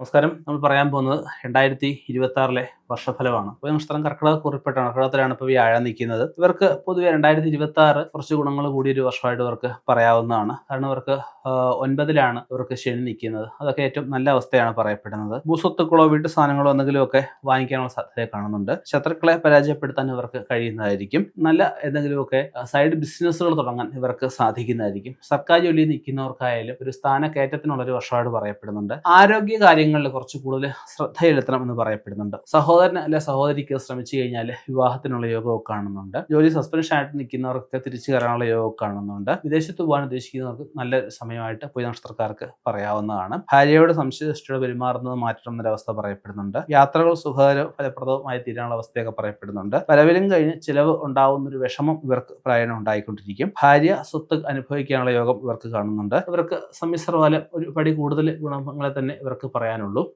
നമസ്കാരം. നമ്മൾ പറയാൻ പോകുന്നത് രണ്ടായിരത്തി ഇരുപത്തി ആറിലെ വർഷഫലമാണ്. അപ്പോൾ നക്ഷത്രം കർക്കിടക കുറിപ്പെട്ടാണ് കർക്കിടകത്തിലാണ് ഇപ്പോൾ വ്യാഴം നിൽക്കുന്നത്. ഇവർക്ക് പൊതുവെ രണ്ടായിരത്തി ഇരുപത്തി ആറ് കുറച്ച് ഗുണങ്ങൾ കൂടിയൊരു വർഷമായിട്ട് ഇവർക്ക് പറയാവുന്നതാണ്. കാരണം ഇവർക്ക് ഒൻപതിലാണ് ഇവർക്ക് ശനി നിൽക്കുന്നത്. അതൊക്കെ ഏറ്റവും നല്ല അവസ്ഥയാണ് പറയപ്പെടുന്നത്. ഭൂസ്വത്തുക്കളോ വീട്ടു സാധനങ്ങളോ എന്തെങ്കിലും ഒക്കെ വാങ്ങിക്കാനുള്ള സാധ്യത കാണുന്നുണ്ട്. ശത്രുക്കളെ പരാജയപ്പെടുത്താൻ ഇവർക്ക് കഴിയുന്നതായിരിക്കും. നല്ല എന്തെങ്കിലുമൊക്കെ സൈഡ് ബിസിനസ്സുകൾ തുടങ്ങാൻ ഇവർക്ക് സാധിക്കുന്നതായിരിക്കും. സർക്കാർ ജോലി നിൽക്കുന്നവർക്കായാലും ഒരു സ്ഥാനക്കയറ്റത്തിനുള്ള ഒരു വർഷമായിട്ട് പറയപ്പെടുന്നുണ്ട്. ആരോഗ്യ കാര്യങ്ങളിൽ കുറച്ച് കൂടുതൽ ശ്രദ്ധ ചെലുത്തണം എന്ന് പറയപ്പെടുന്നുണ്ട്. സഹോദരൻ അല്ലെ സഹോദരിക്ക് ശ്രമിച്ചു കഴിഞ്ഞാൽ വിവാഹത്തിനുള്ള യോഗമൊക്കെ കാണുന്നുണ്ട്. ജോലി സസ്പെൻഷൻ ആയിട്ട് നിൽക്കുന്നവർക്ക് തിരിച്ചു കയറാനുള്ള യോഗമൊക്കെ കാണുന്നുണ്ട്. വിദേശത്ത് പോകാൻ ഉദ്ദേശിക്കുന്നവർക്ക് നല്ല സമയമായിട്ട് പോയി നക്ഷത്രക്കാർക്ക് പറയാവുന്നതാണ്. ഭാര്യയോട് സംശയദൃഷ്ടിയോട് പെരുമാറുന്നത് മാറ്റണം എന്നൊരവസ്ഥ പറയപ്പെടുന്നുണ്ട്. യാത്രകൾ സുഖകരവും ഫലപ്രദമായി തീരാനുള്ള അവസ്ഥയൊക്കെ പറയപ്പെടുന്നുണ്ട്. വരവിലും കഴിഞ്ഞ് ചിലവ് ഉണ്ടാവുന്ന ഒരു വിഷമം ഇവർക്ക് പ്രായണം ഉണ്ടായിക്കൊണ്ടിരിക്കും. ഭാര്യ സ്വത്ത് അനുഭവിക്കാനുള്ള യോഗം ഇവർക്ക് കാണുന്നുണ്ട്. ഇവർക്ക് സമ്മിശ്രഫലം ഒരു പടി കൂടുതൽ ഗുണങ്ങളെ തന്നെ ഇവർക്ക് പറയാനുള്ളൂ